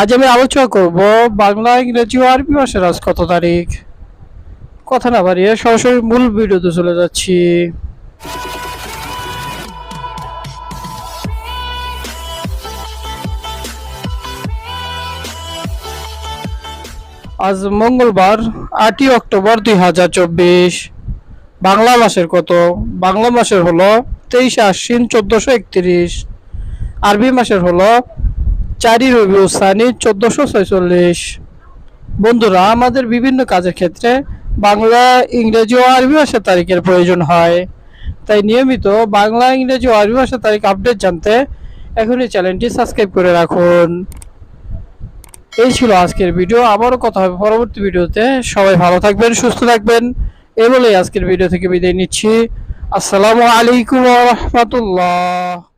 আজ আমি আলোচনা করব বাংলা, ইংরেজি ও আরবি ভাষার আজ কত তারিখ? কথা না বাড়িয়ে সরাসরি মূল ভিডিওতে চলে যাচ্ছি। আজ মঙ্গলবার, আটই অক্টোবর দুই হাজার চব্বিশ। বাংলা মাসের কত? বাংলা মাসের হলো তেইশে আশ্বিন চোদ্দোশো একত্রিশ। আরবি মাসের হলো চারই রবি সানি চোদ্দোশো ছয়চল্লিশ। বন্ধুরা, আমাদের বিভিন্ন কাজের ক্ষেত্রে বাংলা, ইংরেজি ও আরবি ভাষার তারিখের প্রয়োজন হয়। তাই নিয়মিত বাংলা, ইংরেজি ও আরবি ভাষার তারিখ আপডেট জানতে এখনই চ্যানেলটি সাবস্ক্রাইব করে রাখুন। এই ছিল আজকের ভিডিও। আবারও কথা হবে পরবর্তী ভিডিওতে। সবাই ভালো থাকবেন, সুস্থ থাকবেন। এ বলেই আজকের ভিডিও থেকে বিদায় নিচ্ছি। আসসালামু আলাইকুম রহমতুল্লাহ।